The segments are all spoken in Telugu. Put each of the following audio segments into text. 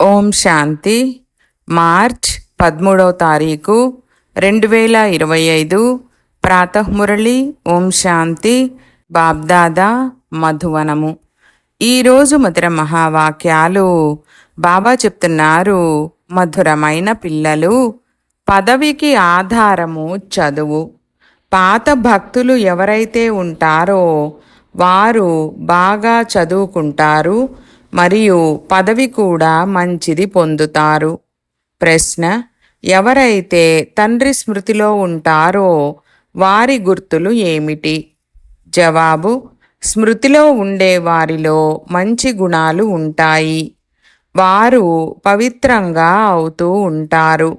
ఓం శాంతి. మార్చ్ పదమూడవ తారీఖు రెండు వేల ఇరవై ఐదు. ప్రాతఃమురళి ఓం శాంతి. బాబ్దాదా మధువనము. ఈరోజు మధుర మహావాక్యాలు బాబా చెప్తున్నారు. మధురమైన పిల్లలు పదవికి ఆధారము చదువు. పాత భక్తులు ఎవరైతే ఉంటారో వారు బాగా చదువుకుంటారు. మరియు పదవి కూడా మంచిది పొందుతారు. ప్రశ్న ఎవరైతే తండ్రి స్మృతిలో ఉంటారో వారి గుర్తులు ఏమిటి? జవాబు స్మృతిలో ఉండే వారిలో మంచి గుణాలు ఉంటాయి. వారు పవిత్రంగా అవుతూ ఉంటారు.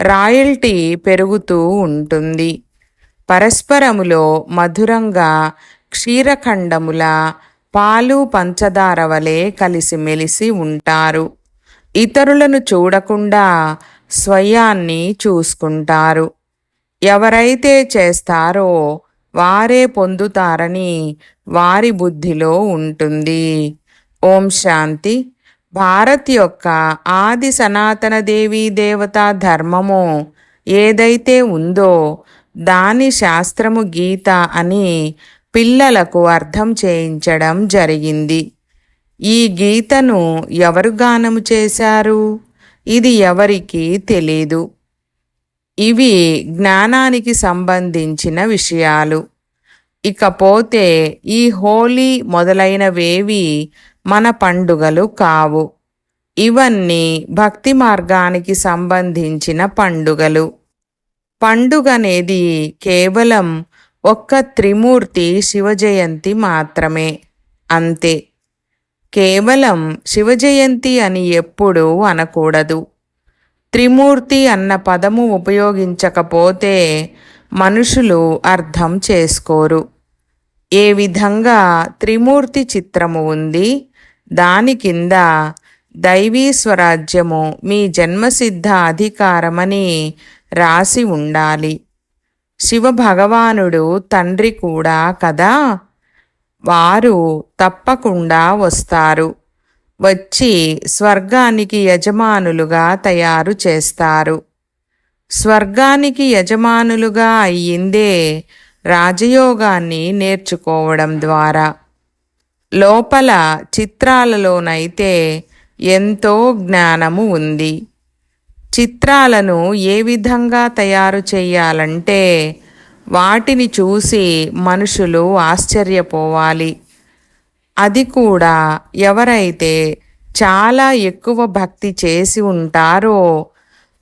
రాయల్టీ పెరుగుతూ ఉంటుంది. పరస్పరములో మధురంగా క్షీరఖండముల పాలు పంచదార వలె కలిసిమెలిసి ఉంటారు. ఇతరులను చూడకుండా స్వయాన్ని చూసుకుంటారు. ఎవరైతే చేస్తారో వారే పొందుతారని వారి బుద్ధిలో ఉంటుంది. ఓం శాంతి. భారత్ యొక్క ఆది సనాతన దేవీ దేవతా ధర్మము ఏదైతే ఉందో దాని శాస్త్రము గీత అని పిల్లలకు అర్థం చేయించడం జరిగింది. ఈ గీతను ఎవరు గానము చేశారు? ఇది ఎవరికి తెలీదు. ఇవి జ్ఞానానికి సంబంధించిన విషయాలు. ఇకపోతే ఈ హోలీ మొదలైనవేవి మన పండుగలు కావు. ఇవన్నీ భక్తి మార్గానికి సంబంధించిన పండుగలు. పండుగనేది కేవలం ఒక్క త్రిమూర్తి శివజయంతి మాత్రమే. అంతే. కేవలం శివజయంతి అని ఎప్పుడూ అనకూడదు. త్రిమూర్తి అన్న పదము ఉపయోగించకపోతే మనుషులు అర్థం చేసుకోరు. ఏ విధంగా త్రిమూర్తి చిత్రము ఉంది దాని కింద దైవీ స్వరాజ్యము మీ జన్మసిద్ధ అధికారమని రాసి ఉండాలి. శివ భగవానుడు తండ్రి కూడా కదా? వారు తప్పకుండా వస్తారు. వచ్చి స్వర్గానికి యజమానులుగా తయారు చేస్తారు. స్వర్గానికి యజమానులుగా అయ్యిందే రాజయోగాన్ని నేర్చుకోవడం ద్వారా. లోపల చిత్రాలలోనైతే ఎంతో జ్ఞానము ఉంది. చిత్రాలను ఏ విధంగా తయారు చేయాలంటే వాటిని చూసి మనుషులు ఆశ్చర్యపోవాలి. అది కూడా ఎవరైతే చాలా ఎక్కువ భక్తి చేసి ఉంటారో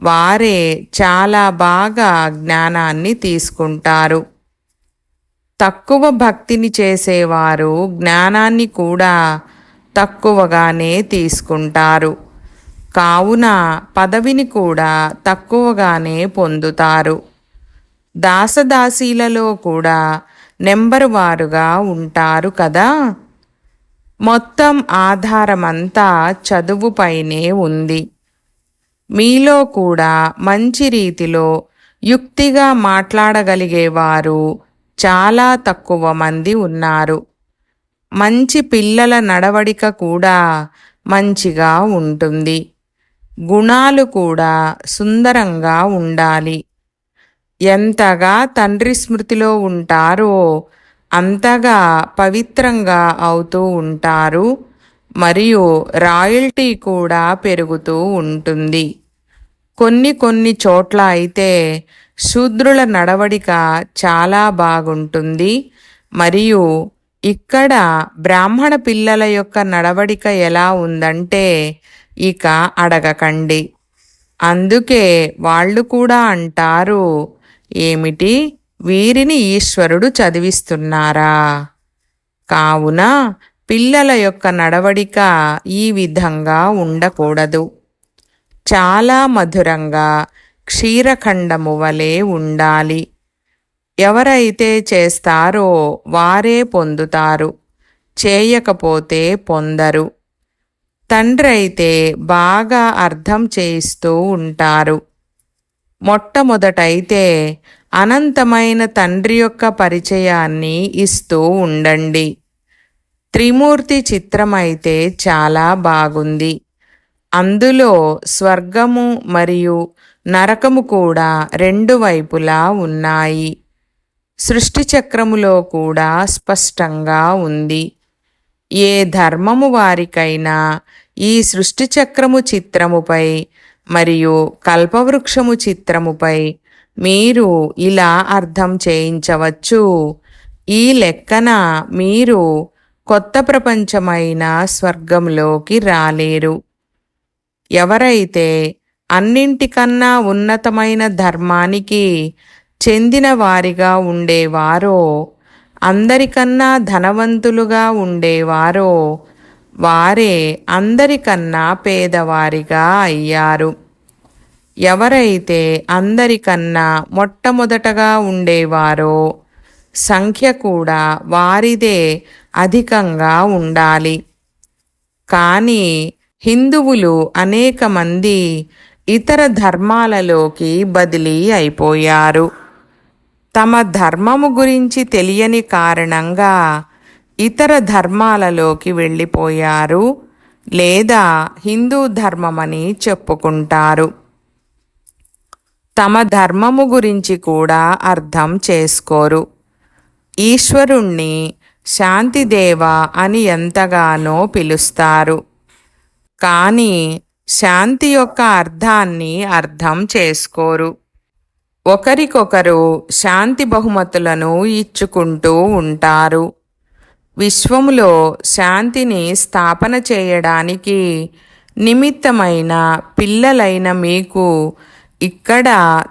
వారే చాలా బాగా జ్ఞానాన్ని తీసుకుంటారు. తక్కువ భక్తిని చేసేవారు జ్ఞానాన్ని కూడా తక్కువగానే తీసుకుంటారు. కావున పదవిని కూడా తక్కువగానే పొందుతారు. దాసదాసీలలో కూడా నెంబరు వారుగా ఉంటారు కదా? మొత్తం ఆధారమంతా చదువుపైనే ఉంది. మీలో కూడా మంచి రీతిలో యుక్తిగా మాట్లాడగలిగేవారు చాలా తక్కువ మంది ఉన్నారు. మంచి పిల్లల నడవడిక కూడా మంచిగా ఉంటుంది. గుణాలు కూడా సుందరంగా ఉండాలి. ఎంతగా తండ్రి స్మృతిలో ఉంటారో అంతగా పవిత్రంగా అవుతూ ఉంటారు. మరియు రాయల్టీ కూడా పెరుగుతూ ఉంటుంది. కొన్ని కొన్ని చోట్ల అయితే శూద్రుల నడవడిక చాలా బాగుంటుంది. మరియు ఇక్కడ బ్రాహ్మణ పిల్లల యొక్క నడవడిక ఎలా ఉందంటే ఇక అడగకండి. అందుకే వాళ్ళు కూడా అంటారు ఏమిటి? వీరిని ఈశ్వరుడు చదివిస్తున్నారా? కావున పిల్లల యొక్క నడవడిక ఈ విధంగా ఉండకూడదు. చాలా మధురంగా క్షీరఖండము వలె ఉండాలి. ఎవరైతే చేస్తారో వారే పొందుతారు. చేయకపోతే పొందరు. తండ్రి అయితే బాగా అర్థం చేయిస్తూ ఉంటారు. మొట్టమొదటైతే అనంతమైన తండ్రి యొక్క పరిచయాన్ని ఇస్తూ ఉండండి. త్రిమూర్తి చిత్రమైతే చాలా బాగుంది. అందులో స్వర్గము మరియు నరకము కూడా రెండు వైపులా ఉన్నాయి. సృష్టి చక్రములో కూడా స్పష్టంగా ఉంది. ఏ ధర్మము వారికైనా ఈ సృష్టి చక్రము చిత్రముపై మరియు కల్పవృక్షము చిత్రముపై మీరు ఇలా అర్థం చేయించవచ్చు. ఈ లెక్కన మీరు కొత్త ప్రపంచమైన స్వర్గంలోకి రాలేరు. ఎవరైతే అన్నింటికన్నా ఉన్నతమైన ధర్మానికి చెందిన వారిగా ఉండేవారో అందరికన్నా ధనవంతులుగా ఉండేవారో వారే అందరికన్నా పేదవారిగా అయ్యారు. ఎవరైతే అందరికన్నా మొట్టమొదటగా ఉండేవారో సంఖ్య కూడా వారిదే అధికంగా ఉండాలి. కానీ హిందువులు అనేక మంది ఇతర ధర్మాలలోకి బదిలీ అయిపోయారు. తమ ధర్మము గురించి తెలియని కారణంగా ఇతర ధర్మాలలోకి వెళ్ళిపోయారు లేదా హిందూ ధర్మమని చెప్పుకుంటారు. తమ ధర్మము గురించి కూడా అర్థం చేసుకోరు. ఈశ్వరుణ్ణి శాంతిదేవ అని ఎంతగానో పిలుస్తారు. కానీ శాంతి యొక్క అర్థాన్ని అర్థం చేసుకోరు. ఒకరికొకరు శాంతి బహుమతులను ఇచ్చుకుంటూ ఉంటారు. విశ్వములో శాంతిని స్థాపన చేయడానికి నిమిత్తమైన పిల్లలైన మీకు ఇక్కడ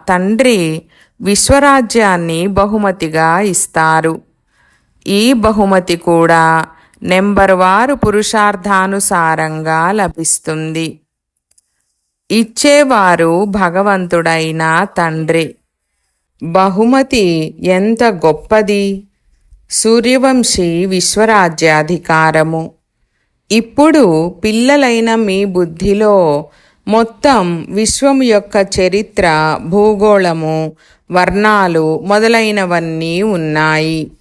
తండ్రి విశ్వరాజ్యాన్ని బహుమతిగా ఇస్తారు. ఈ బహుమతి కూడా నెంబర్ వారు పురుషార్థానుసారంగా లభిస్తుంది. ఇచ్చేవారు భగవంతుడైన తండ్రి. బహుమతి ఎంత గొప్పది? సూర్యవంశీ విశ్వరాజ్యాధికారము. ఇప్పుడు పిల్లలైన మీ బుద్ధిలో మొత్తం విశ్వం యొక్క చరిత్ర భూగోళము వర్ణాలు మొదలైనవన్నీ ఉన్నాయి.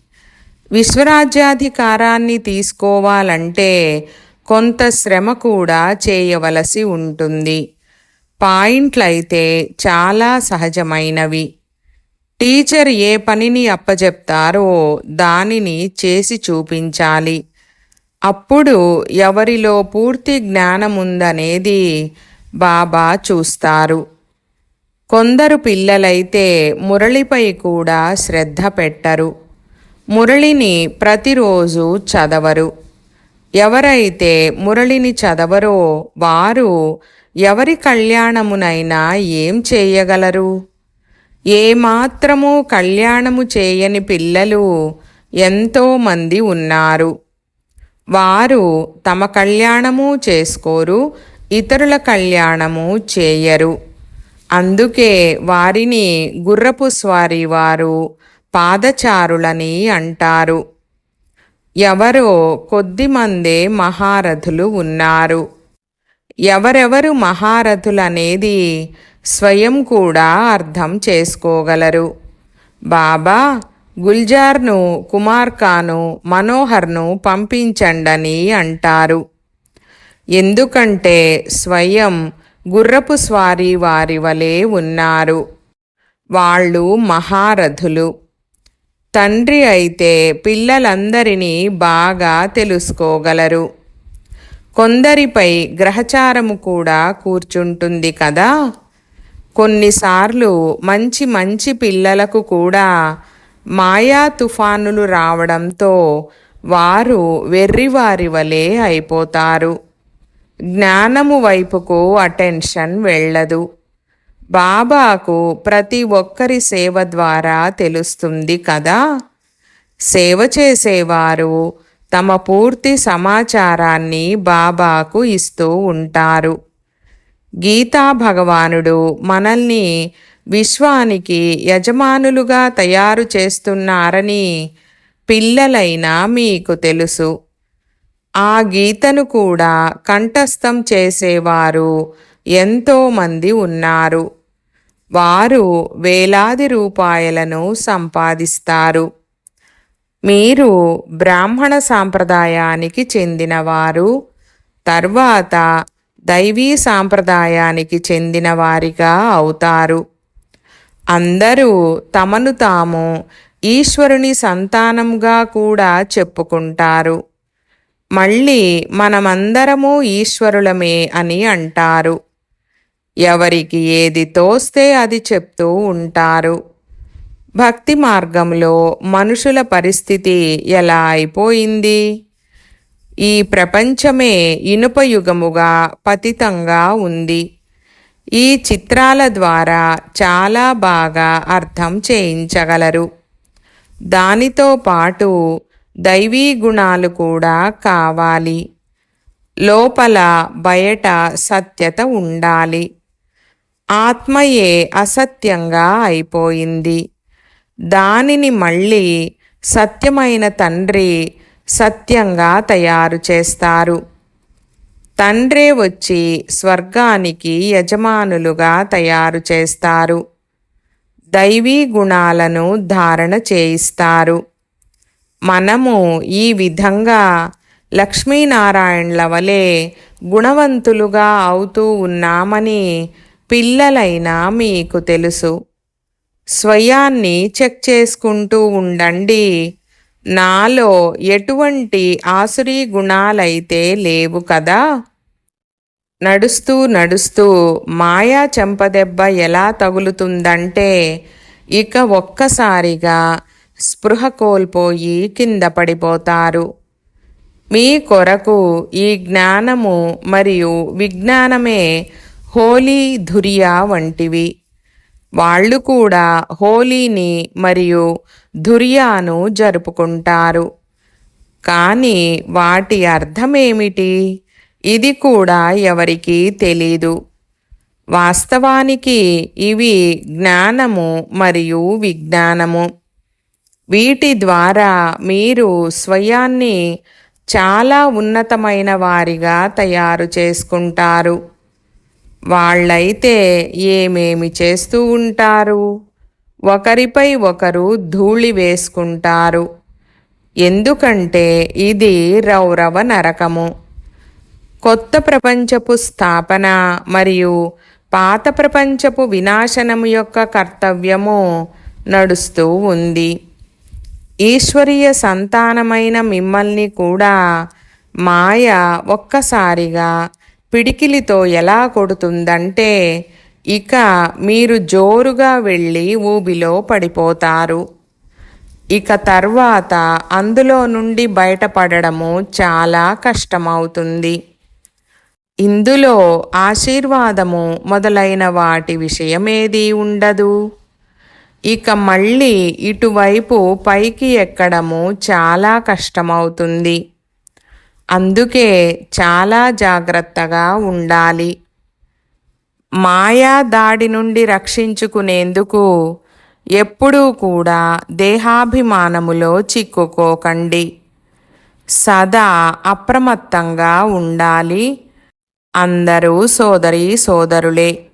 విశ్వరాజ్యాధికారాన్ని తీసుకోవాలంటే కొంత శ్రమ కూడా చేయవలసి ఉంటుంది. పాయింట్లయితే చాలా సహజమైనవి. టీచర్ ఏ పనిని అప్పజెప్తారో దానిని చేసి చూపించాలి. అప్పుడు ఎవరిలో పూర్తి జ్ఞానముందనేది బాబా చూస్తారు. కొందరు పిల్లలైతే మురళిపై కూడా శ్రద్ధ పెట్టరు. మురళిని ప్రతిరోజు చదవరు. ఎవరైతే మురళిని చదవరో వారు ఎవరి కళ్యాణమునైనా ఏం చేయగలరు? ఏమాత్రము కళ్యాణము చేయని పిల్లలు ఎంతోమంది ఉన్నారు. వారు తమ కళ్యాణము చేసుకోరు ఇతరుల కళ్యాణము చేయరు. అందుకే వారిని గుర్రపు స్వారీ వారు పాదచారులని అంటారు. ఎవరో కొద్దిమందే మహారథులు ఉన్నారు. ఎవరెవరు మహారథులనేది స్వయం కూడా అర్థం చేసుకోగలరు. బాబా గుల్జార్ను కుమార్కాను మనోహర్ను పంపించండని అంటారు. ఎందుకంటే స్వయం గుర్రపు స్వారీ వారి వలె ఉన్నారు. వాళ్ళు మహారథులు. తండ్రి అయితే పిల్లలందరినీ బాగా తెలుసుకోగలరు. కొందరిపై గ్రహచారము కూడా కూర్చుంటుంది కదా? కొన్నిసార్లు మంచి మంచి పిల్లలకు కూడా మాయా తుఫానులు రావడంతో వారు వెర్రివారి వలె అయిపోతారు. జ్ఞానము వైపుకు అటెన్షన్ వెళ్ళదు. బాబాకు ప్రతి ఒక్కరి సేవ ద్వారా తెలుస్తుంది కదా. సేవ చేసేవారు తమ పూర్తి సమాచారాన్ని బాబాకు ఇస్తూ ఉంటారు. గీతా భగవానుడు మనల్ని విశ్వానికి యజమానులుగా తయారు చేస్తున్నారని పిల్లలైనా మీకు తెలుసు. ఆ గీతను కూడా కంఠస్థం చేసేవారు ఎంతోమంది ఉన్నారు. వారు వేలాది రూపాయలను సంపాదిస్తారు. మీరు బ్రాహ్మణ సాంప్రదాయానికి చెందినవారు. తర్వాత దైవీ సాంప్రదాయానికి చెందిన వారిగా అవుతారు. అందరూ తమను తాము ఈశ్వరుని సంతానంగా కూడా చెప్పుకుంటారు. మళ్ళీ మనమందరము ఈశ్వరులమే అని అంటారు. ఎవరికి ఏది తోస్తే అది చెప్తూ ఉంటారు. భక్తి మార్గంలో మనుషుల పరిస్థితి ఎలా అయిపోయింది? ఈ ప్రపంచమే ఇనుపయుగముగా పతితంగా ఉంది. ఈ చిత్రాల ద్వారా చాలా బాగా అర్థం చేయించగలరు. దానితో పాటు దైవీ గుణాలు కూడా కావాలి. లోపల బయట సత్యత ఉండాలి. ఆత్మయే అసత్యంగా అయిపోయింది. దానిని మళ్ళీ సత్యమైన తండ్రి సత్యంగా తయారు చేస్తారు. తండ్రే వచ్చి స్వర్గానికి యజమానులుగా తయారు చేస్తారు. దైవీ గుణాలను ధారణ చేయిస్తారు. మనము ఈ విధంగా లక్ష్మీనారాయణల వలె గుణవంతులుగా అవుతూ ఉన్నామని పిల్లలైనా మీకు తెలుసు. స్వయాన్ని చెక్ చేసుకుంటూ ఉండండి. నాలో ఎటువంటి ఆసురీ గుణాలైతే లేవు కదా? నడుస్తూ నడుస్తూ మాయా చెంపదెబ్బ ఎలా తగులుతుందంటే ఇక ఒక్కసారిగా స్పృహ కోల్పోయి కింద పడిపోతారు. మీ కొరకు ఈ జ్ఞానము మరియు విజ్ఞానమే హోలీ ధురియా వంటివి. వాళ్ళు కూడా హోలీని మరియు ధుర్యాను జరుపుకుంటారు. కానీ వాటి అర్థమేమిటి? ఇది కూడా ఎవరికీ తెలీదు. వాస్తవానికి ఇవి జ్ఞానము మరియు విజ్ఞానము. వీటి ద్వారా మీరు స్వయాన్ని చాలా ఉన్నతమైన వారిగా తయారు చేసుకుంటారు. వాళ్ళైతే ఏమేమి చేస్తూ ఉంటారు? ఒకరిపై ఒకరు ధూళి వేసుకుంటారు. ఎందుకంటే ఇది రౌరవ నరకము. కొత్త ప్రపంచపు స్థాపన మరియు పాత ప్రపంచపు వినాశనము యొక్క కర్తవ్యము నడుస్తూ ఉంది. ఈశ్వరీయ సంతానమైన మిమ్మల్ని కూడా మాయ ఒక్కసారిగా పిడికిలితో ఎలా కొడుతుందంటే ఇక మీరు జోరుగా వెళ్ళి ఊబిలో పడిపోతారు. ఇక తర్వాత అందులో నుండి బయటపడడము చాలా కష్టమవుతుంది. ఇందులో ఆశీర్వాదము మొదలైన వాటి విషయమేది ఉండదు. ఇక మళ్ళీ ఇటువైపు పైకి ఎక్కడము చాలా కష్టమవుతుంది. అందుకే చాలా జాగ్రత్తగా ఉండాలి. మాయా దాడి నుండి రక్షించుకునేందుకు ఎప్పుడూ కూడా దేహాభిమానములో చిక్కుకోకండి. సదా అప్రమత్తంగా ఉండాలి. అందరూ సోదరి సోదరులే.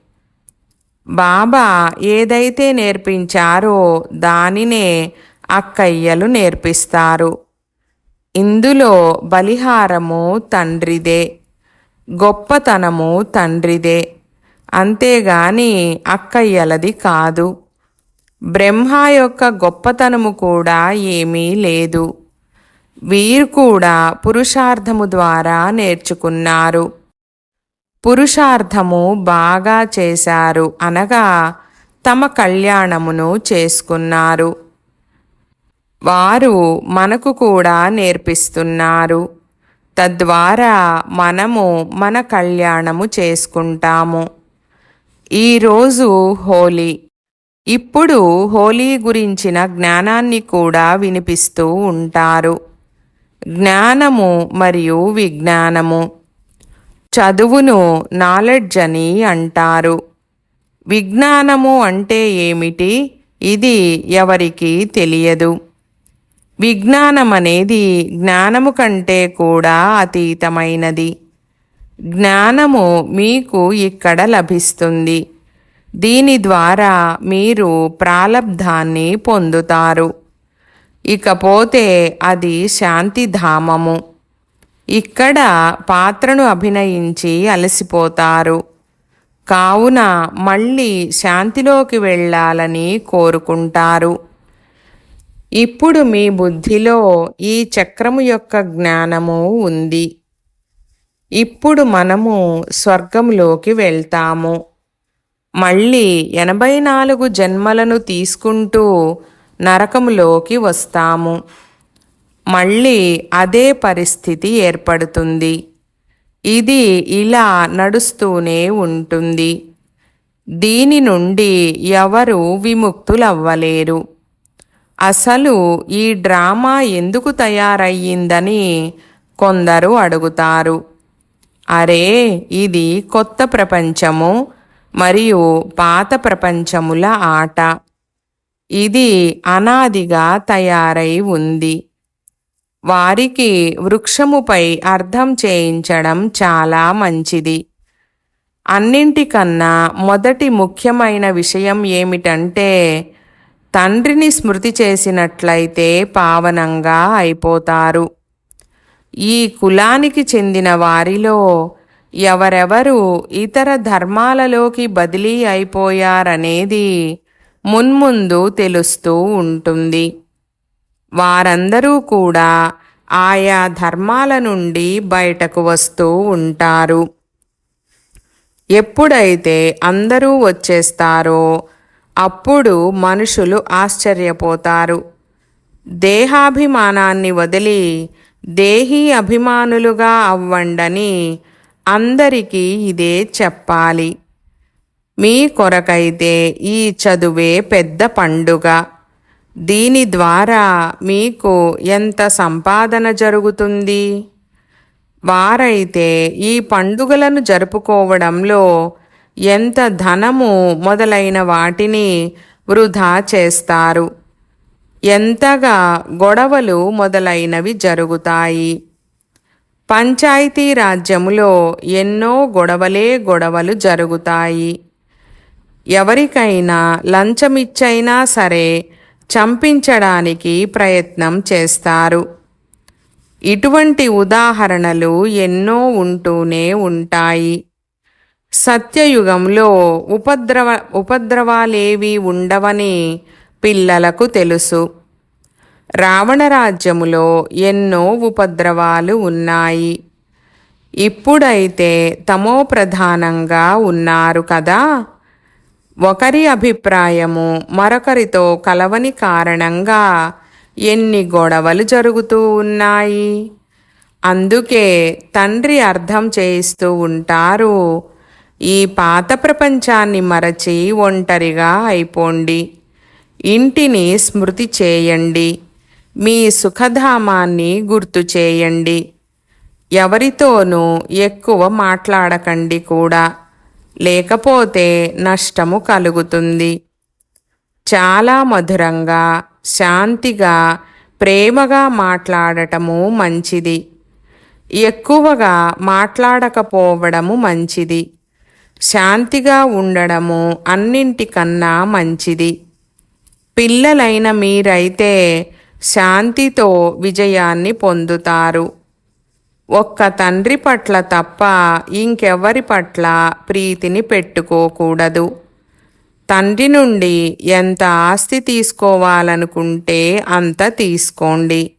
బాబా ఏదైతే నేర్పించారో దానినే అక్కయ్యలు నేర్పిస్తారు. ఇందులో బలిహారము తండ్రిదే. గొప్పతనము తండ్రిదే. అంతేగాని అక్కయ్యలది కాదు. బ్రహ్మ యొక్క గొప్పతనము కూడా ఏమీ లేదు. వీరు కూడా పురుషార్థము ద్వారా నేర్చుకున్నారు. పురుషార్థము బాగా చేశారు అనగా తమ కళ్యాణమును చేసుకున్నారు. వారు మనకు కూడా నేర్పిస్తున్నారు. తద్వారా మనము మన కళ్యాణము చేసుకుంటాము. ఈరోజు హోలీ. ఇప్పుడు హోలీ గురించిన జ్ఞానాన్ని కూడా వినిపిస్తూ ఉంటారు. జ్ఞానము మరియు విజ్ఞానము. చదువును నాలెడ్జ్ అని అంటారు. విజ్ఞానము అంటే ఏమిటి? ఇది ఎవరికి తెలియదు. విజ్ఞానం అనేది జ్ఞానము కంటే కూడా అతీతమైనది. జ్ఞానము మీకు ఇక్కడ లభిస్తుంది. దీని ద్వారా మీరు ప్రాలబ్ధాన్ని పొందుతారు. ఇకపోతే అది శాంతిధామము. ఇక్కడ పాత్రను అభినయించి అలసిపోతారు. కావున మళ్ళీ శాంతిలోకి వెళ్ళాలని కోరుకుంటారు. ఇప్పుడు మీ బుద్ధిలో ఈ చక్రము యొక్క జ్ఞానము ఉంది. ఇప్పుడు మనము స్వర్గంలోకి వెళ్తాము. మళ్ళీ ఎనభై నాలుగు జన్మలను తీసుకుంటూ నరకములోకి వస్తాము. మళ్ళీ అదే పరిస్థితి ఏర్పడుతుంది. ఇది ఇలా నడుస్తూనే ఉంటుంది. దీని నుండి ఎవరు విముక్తులవ్వలేరు. అసలు ఈ డ్రామా ఎందుకు తయారయ్యిందని కొందరు అడుగుతారు. అరే ఇది కొత్త ప్రపంచము మరియు పాత ప్రపంచముల ఆట. ఇది అనాదిగా తయారై ఉంది. వారికి వృక్షముపై అర్థం చేయించడం చాలా మంచిది. అన్నింటికన్నా మొదటి ముఖ్యమైన విషయం ఏమిటంటే తండ్రిని స్మృతి చేసినట్లయితే పావనంగా అయిపోతారు. ఈ కులానికి చెందిన వారిలో ఎవరెవరు ఇతర ధర్మాలలోకి బదిలీ అయిపోయారనేది మున్ముందు తెలుస్తూ ఉంటుంది. వారందరూ కూడా ఆయా ధర్మాల నుండి బయటకు వస్తూ ఉంటారు. ఎప్పుడైతే అందరూ వచ్చేస్తారో అప్పుడు మనుషులు ఆశ్చర్యపోతారు. దేహాభిమానాన్ని వదిలి దేహీ అభిమానులుగా అవ్వండని అందరికీ ఇదే చెప్పాలి. మీ కొరకైతే ఈ చదువే పెద్ద పండుగ. దీని ద్వారా మీకు ఎంత సంపాదన జరుగుతుంది? వారైతే ఈ పండుగలను జరుపుకోవడంలో ఎంత ధనము మొదలైన వాటిని వృధా చేస్తారు. ఎంతగా గొడవలు మొదలైనవి జరుగుతాయి. పంచాయతీ రాజ్యములో ఎన్నో గొడవలే గొడవలు జరుగుతాయి. ఎవరికైనా లంచమిచ్చైనా సరే చంపించడానికి ప్రయత్నం చేస్తారు. ఇటువంటి ఉదాహరణలు ఎన్నో ఉంటూనే ఉంటాయి. సత్యయుగంలో ఉపద్రవ ఉపద్రవాలేవి ఉండవని పిల్లలకు తెలుసు. రావణరాజ్యములో ఎన్నో ఉపద్రవాలు ఉన్నాయి. ఇప్పుడైతే తమో ప్రధానంగా ఉన్నారు కదా. ఒకరి అభిప్రాయము మరొకరితో కలవని కారణంగా ఎన్ని గొడవలు జరుగుతూ ఉన్నాయి. అందుకే తండ్రి అర్థం చేయిస్తూ ఉంటారు ఈ పాత ప్రపంచాన్ని మరచి ఒంటరిగా అయిపోండి. ఇంటిని స్మృతి చేయండి. మీ సుఖధామాన్ని గుర్తు చేయండి. ఎవరితోనూ ఎక్కువ మాట్లాడకండి కూడా. లేకపోతే నష్టము కలుగుతుంది. చాలా మధురంగా శాంతిగా ప్రేమగా మాట్లాడటము మంచిది. ఎక్కువగా మాట్లాడకపోవడము మంచిది. శాంతిగా ఉండడము అన్నింటికన్నా మంచిది. పిల్లలైన మీరైతే శాంతితో విజయాన్ని పొందుతారు. ఒక్క తండ్రి పట్ల తప్ప ఇంకెవరి పట్ల ప్రీతిని పెట్టుకోకూడదు. తండ్రి నుండి ఎంత ఆస్తి తీసుకోవాలనుకుంటే అంత తీసుకోండి.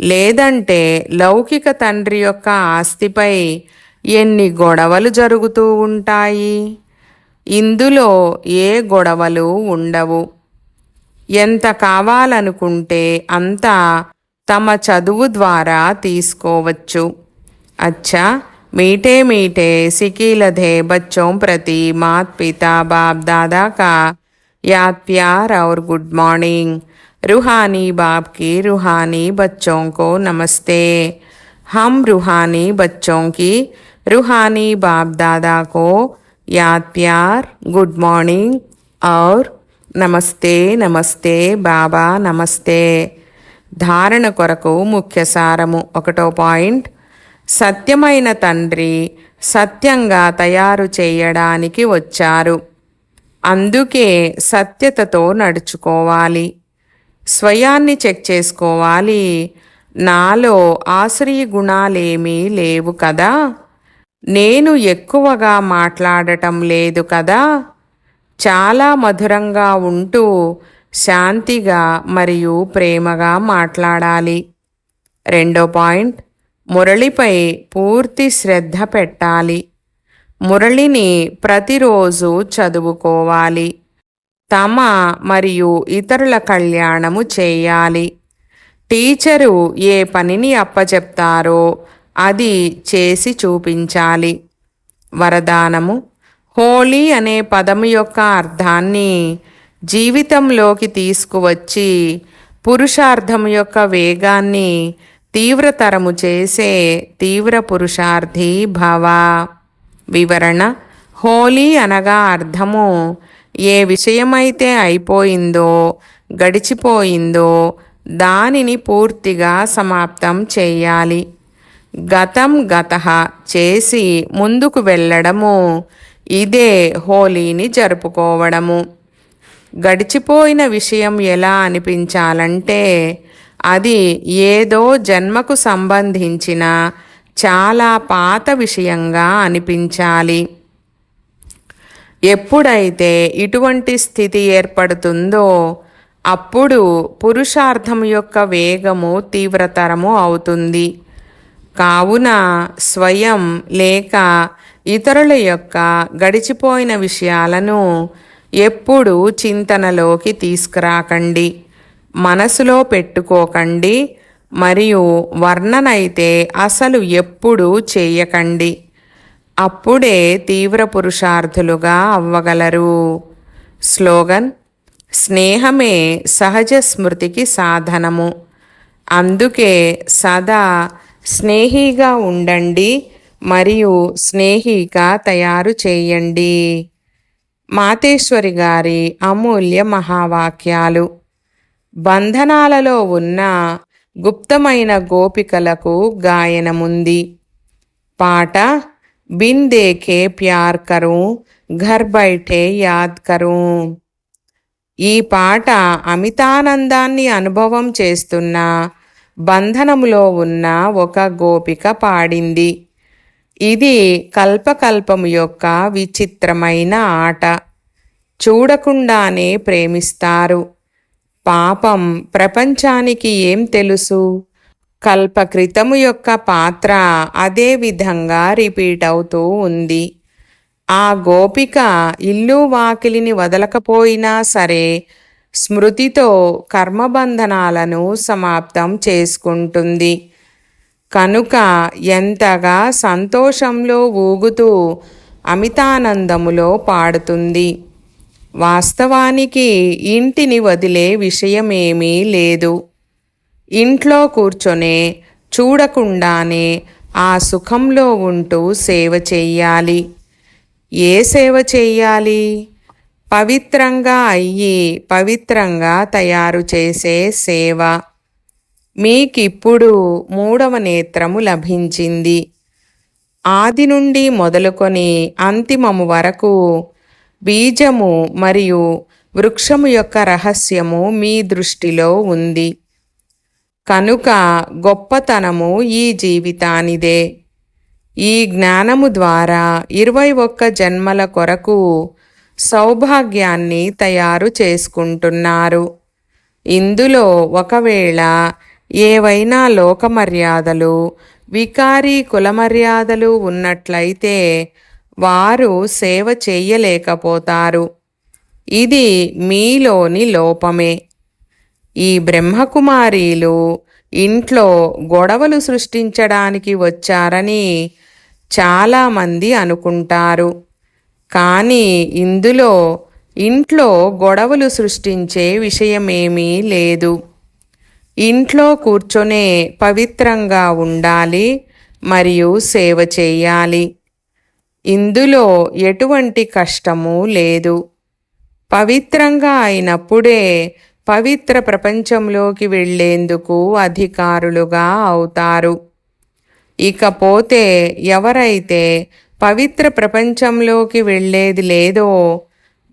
లేదంటే లౌకిక తండ్రి యొక్క ఆస్తిపై ఎన్ని గొడవలు జరుగుతూ ఉంటాయి? ఇందులో ఏ గొడవలు ఉండవు. ఎంత కావాలనుకుంటే అంత తమ చదువు ద్వారా తీసుకోవచ్చు అచ్చా मीठे मीठे सिकीलधे बच्चों प्रति मात पिता बाप दादा का याद प्यार और गुड मॉर्निंग रूहानी बाप की रूहानी बच्चों को नमस्ते हम रूहानी बच्चों की रूहानी बाप दादा को याद प्यार गुड मॉर्निंग और నమస్తే నమస్తే బాబా నమస్తే. ధారణ కొరకు ముఖ్య సారము. ఒకటో పాయింట్. సత్యమైన తండ్రి సత్యంగా తయారు చేయడానికి వచ్చారు. అందుకే సత్యతతో నడుచుకోవాలి. స్వయాన్ని చెక్ చేసుకోవాలి. నాలో ఆశ్రయ గుణాలేమీ లేవు కదా? నేను ఎక్కువగా మాట్లాడటం లేదు కదా? చాలా మధురంగా ఉంటూ శాంతిగా మరియు ప్రేమగా మాట్లాడాలి. రెండో పాయింట్ మురళిపై పూర్తి శ్రద్ధ పెట్టాలి. మురళిని ప్రతిరోజు చదువుకోవాలి. తమ మరియు ఇతరుల కళ్యాణము చేయాలి. టీచరు ఏ పనిని అప్పచెప్తారో అది చేసి చూపించాలి. వరదానము హోలీ అనే పదము యొక్క అర్థాన్ని జీవితంలోకి తీసుకువచ్చి పురుషార్థం యొక్క వేగాన్ని తీవ్రతరము చేసే తీవ్ర పురుషార్థి భవ. వివరణ హోలీ అనగా అర్థము ఏ విషయమైతే అయిపోయిందో గడిచిపోయిందో దానిని పూర్తిగా సమాప్తం చేయాలి. గతం గత చేసి ముందుకు వెళ్ళడము ఇదే హోలీని జరుపుకోవడము. గడిచిపోయిన విషయం ఎలా అనిపించాలంటే అది ఏదో జన్మకు సంబంధించిన చాలా పాత విషయంగా అనిపించాలి. ఎప్పుడైతే ఇటువంటి స్థితి ఏర్పడుతుందో అప్పుడు పురుషార్థం యొక్క వేగము తీవ్రతరము అవుతుంది. కావున స్వయం లేక ఇతరుల యొక్క గడిచిపోయిన విషయాలను ఎప్పుడూ చింతనలోకి తీసుకురాకండి. మనసులో పెట్టుకోకండి. మరియు వర్ణనైతే అసలు ఎప్పుడూ చేయకండి. అప్పుడే తీవ్ర పురుషార్థులుగా అవ్వగలరు. స్లోగన్ స్నేహమే సహజ స్మృతికి సాధనము. అందుకే సదా స్నేహిగా ఉండండి. మరియు స్నేహిగా తయారు చేయండి. మాతేశ్వరి గారి అమూల్య మహావాక్యాలు. బంధనాలలో ఉన్న గుప్తమైన గోపికలకు గాయనముంది. పాట బిన్ దేకే ప్యార్ కరూ ఘర్ బైఠే యాద్ కరూ. ఈ పాట అమితానందాన్ని అనుభవం చేస్తున్న బంధనములో ఉన్న ఒక గోపిక పాడింది. ఇది కల్పకల్పము యొక్క విచిత్రమైన ఆట. చూడకుండానే ప్రేమిస్తారు. పాపం ప్రపంచానికి ఏం తెలుసు? కల్పకృతము యొక్క పాత్ర అదే విధంగా రిపీట్ అవుతూ ఉంది. ఆ గోపిక ఇల్లు వాకిలిని వదలకపోయినా సరే స్మృతితో కర్మబంధనాలను సమాప్తం చేసుకుంటుంది. కనుక ఎంతగా సంతోషంలో ఊగుతూ అమితానందములో పాడుతుంది. వాస్తవానికి ఇంటిని వదిలే విషయమేమీ లేదు. ఇంట్లో కూర్చొనే చూడకుండానే ఆ సుఖంలో ఉంటూ సేవ చెయ్యాలి. ఏ సేవ చెయ్యాలి? పవిత్రంగా అయ్యి పవిత్రంగా తయారు చేసే సేవ. మీకిప్పుడు మూడవ నేత్రము లభించింది. ఆది నుండి మొదలుకొని అంతిమము వరకు బీజము మరియు వృక్షము యొక్క రహస్యము మీ దృష్టిలో ఉంది. కనుక గొప్పతనము ఈ జీవితానిదే. ఈ జ్ఞానము ద్వారా ఇరవై ఒక్క జన్మల కొరకు సౌభాగ్యాన్ని తయారు చేసుకుంటున్నారు. ఇందులో ఒకవేళ ఏవైనా లోకమర్యాదలు వికారీ కులమర్యాదలు ఉన్నట్లయితే వారు సేవ చేయలేకపోతారు. ఇది మీలోని లోపమే. ఈ బ్రహ్మకుమారీలు ఇంట్లో గొడవలు సృష్టించడానికి వచ్చారని చాలామంది అనుకుంటారు. కానీ ఇందులో ఇంట్లో గొడవలు సృష్టించే విషయమేమీ లేదు. ఇంట్లో కూర్చొనే పవిత్రంగా ఉండాలి మరియు సేవ చేయాలి. ఇందులో ఎటువంటి కష్టము లేదు. పవిత్రంగా అయినప్పుడే పవిత్ర ప్రపంచంలోకి వెళ్ళేందుకు అధికారులుగా అవుతారు. ఇకపోతే ఎవరైతే పవిత్ర ప్రపంచంలోకి వెళ్ళేది లేదో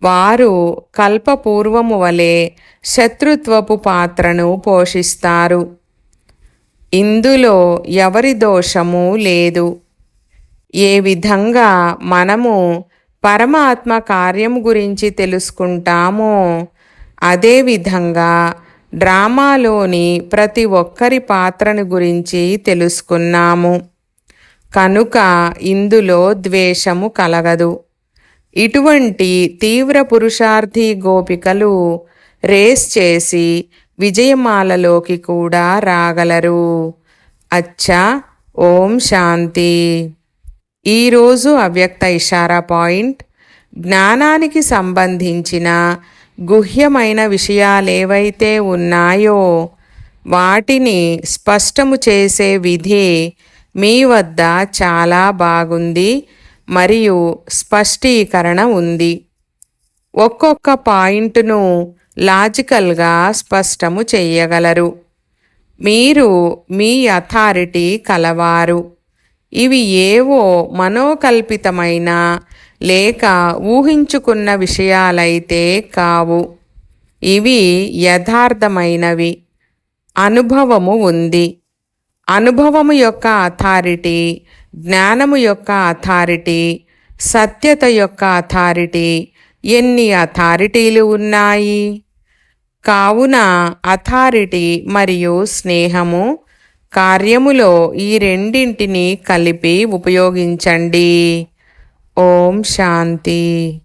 వారు కల్పపూర్వము వలె శత్రుత్వపు పాత్రను పోషిస్తారు. ఇందులో ఎవరి దోషము లేదు. ఏ విధంగా మనము పరమాత్మ కార్యం గురించి తెలుసుకుంటామో అదేవిధంగా డ్రామాలోని ప్రతి ఒక్కరి పాత్రను గురించి తెలుసుకున్నాము. కనుక ఇందులో ద్వేషము కలగదు. ఇటువంటి తీవ్ర పురుషార్థి గోపికలు రేస్ చేసి విజయమాలలోకి కూడా రాగలరు. అచ్చా ఓం శాంతి. ఈరోజు అవ్యక్త ఇషారా పాయింట్. జ్ఞానానికి సంబంధించిన గుహ్యమైన విషయాలేవైతే ఉన్నాయో వాటిని స్పష్టము చేసే విధి మీ వద్ద చాలా బాగుంది. మరియు స్పష్టీకరణ ఉంది. ఒక్కొక్క పాయింట్ను లాజికల్గా స్పష్టము చేయగలరు. మీరు మీ అథారిటీ కలవారు. ఇవి ఏవో మనోకల్పితమైన లేక ఊహించుకున్న విషయాలైతే కావు. ఇవి యథార్థమైనవి. అనుభవము ఉంది. అనుభవము యొక్క అథారిటీ జ్ఞానము యొక్క అథారిటీ సత్యత యొక్క అథారిటీ ఎన్ని అథారిటీలు ఉన్నాయి? కావున అథారిటీ మరియు స్నేహము కార్యములో ఈ రెండింటిని కలిపి ఉపయోగించండి. ఓం శాంతి.